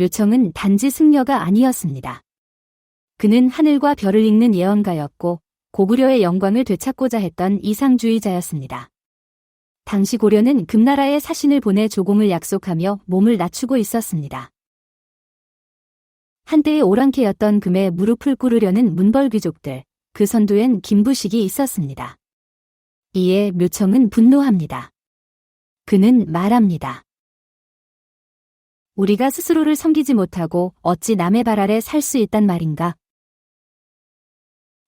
묘청은 단지 승려가 아니었습니다. 그는 하늘과 별을 읽는 예언가였고 고구려의 영광을 되찾고자 했던 이상주의자였습니다. 당시 고려는 금나라에 사신을 보내 조공을 약속하며 몸을 낮추고 있었습니다. 한때의 오랑캐였던 금에 무릎을 꿇으려는 문벌 귀족들, 그 선두엔 김부식이 있었습니다. 이에 묘청은 분노합니다. 그는 말합니다. 우리가 스스로를 섬기지 못하고 어찌 남의 발 아래 살 수 있단 말인가?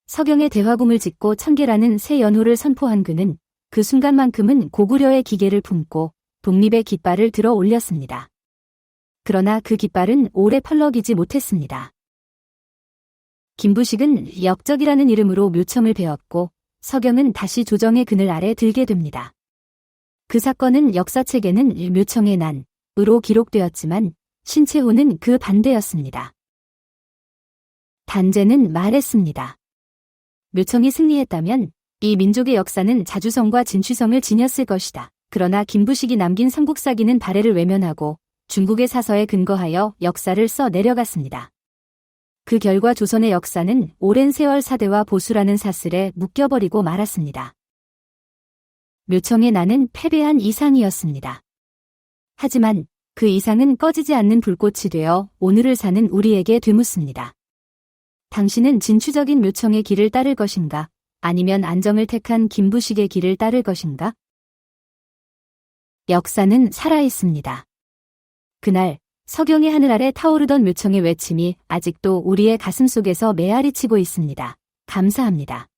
서경의 대화궁을 짓고 천계라는 새 연호를 선포한 그는 그 순간만큼은 고구려의 기계를 품고 독립의 깃발을 들어 올렸습니다. 그러나 그 깃발은 오래 펄럭이지 못했습니다. 김부식은 역적이라는 이름으로 묘청을 배웠고 서경은 다시 조정의 그늘 아래 들게 됩니다. 그 사건은 역사책에는 묘청의 난 으로 기록되었지만 신채호는 그 반대였습니다. 단제는 말했습니다. 묘청이 승리했다면 이 민족의 역사는 자주성과 진취성을 지녔을 것이다. 그러나 김부식이 남긴 삼국사기는 발해를 외면하고 중국의 사서에 근거하여 역사를 써 내려갔습니다. 그 결과 조선의 역사는 오랜 세월 사대와 보수라는 사슬에 묶여버리고 말았습니다. 묘청의 나는 패배한 이상이었습니다. 하지만 그 이상은 꺼지지 않는 불꽃이 되어 오늘을 사는 우리에게 되묻습니다. 당신은 진취적인 묘청의 길을 따를 것인가? 아니면 안정을 택한 김부식의 길을 따를 것인가? 역사는 살아있습니다. 그날 서경의 하늘 아래 타오르던 묘청의 외침이 아직도 우리의 가슴 속에서 메아리 치고 있습니다. 감사합니다.